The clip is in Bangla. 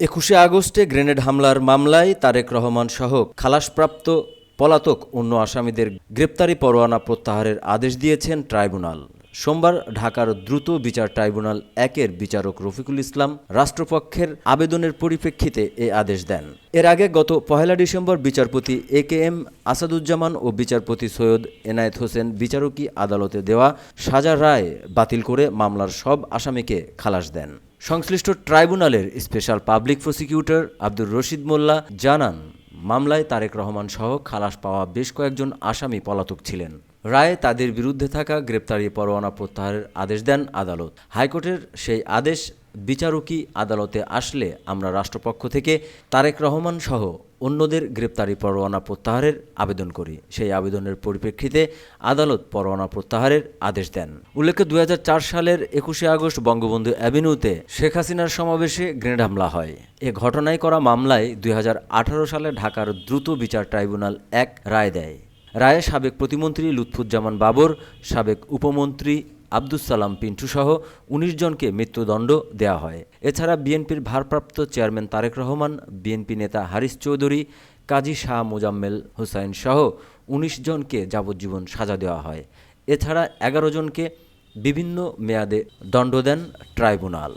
একুশে আগস্টে গ্রেনেড হামলার মামলায় তারেক রহমান সহ খালাসপ্রাপ্ত পলাতক অন্য আসামিদের গ্রেপ্তারি পরোয়ানা প্রত্যাহারের আদেশ দিয়েছেন ট্রাইব্যুনাল। সোমবার ঢাকার দ্রুত বিচার ট্রাইব্যুনাল একের বিচারক রফিকুল ইসলাম রাষ্ট্রপক্ষের আবেদনের পরিপ্রেক্ষিতে এ আদেশ দেন। এর আগে গত পহেলা ডিসেম্বর বিচারপতি এ কে এম আসাদুজ্জামান ও বিচারপতি সৈয়দ এনায়েত হোসেন বিচারকী আদালতে দেওয়া সাজার রায় বাতিল করে মামলার সব আসামিকে খালাস দেন। সংশ্লিষ্ট ট্রাইব্যুনালের special public prosecutor Abdur Rashid Molla জানান, মামলায় তারেক রহমান সহ খালাস পাওয়া বেশ কয়েকজন আসামি পলাতক ছিলেন। রায়ে তাদের বিরুদ্ধে থাকা গ্রেপ্তারি পরোয়ানা প্রত্যাহারের আদেশ দেন আদালত। হাইকোর্টের সেই আদেশ বিচারকী আদালতে আসলে আমরা রাষ্ট্রপক্ষ থেকে তারেক রহমান সহ অন্যদের গ্রেপ্তারি পরোয়ানা প্রত্যাহারের আবেদন করি। সেই আবেদনের পরিপ্রেক্ষিতে আদালত পরোয়ানা প্রত্যাহারের আদেশ দেন। উল্লেখ্য, দুই হাজার চার সালের একুশে আগস্ট বঙ্গবন্ধু অ্যাভিনিউতে শেখ হাসিনার সমাবেশে গ্রেনেড হামলা হয়। এ ঘটনায় করা মামলায় দুই হাজার আঠারো সালে ঢাকার দ্রুত বিচার ট্রাইব্যুনাল এক রায় দেয়। রায়ে সাবেক প্রতিমন্ত্রী লুৎফুজ্জামান বাবর, সাবেক উপমন্ত্রী আব্দুস সালাম পিন্টু সহ উনিশ জনকে মৃত্যুদণ্ড দেওয়া হয়। এছাড়া বিএনপির ভারপ্রাপ্ত চেয়ারম্যান তারেক রহমান, বিএনপি নেতা হারিস চৌধুরী, কাজী শাহ মোজাম্মেল হুসাইন সহ উনিশ জনকে যাবজ্জীবন সাজা দেওয়া হয়। এছাড়া এগারো জনকে বিভিন্ন মেয়াদে দণ্ড দেন ট্রাইব্যুনাল।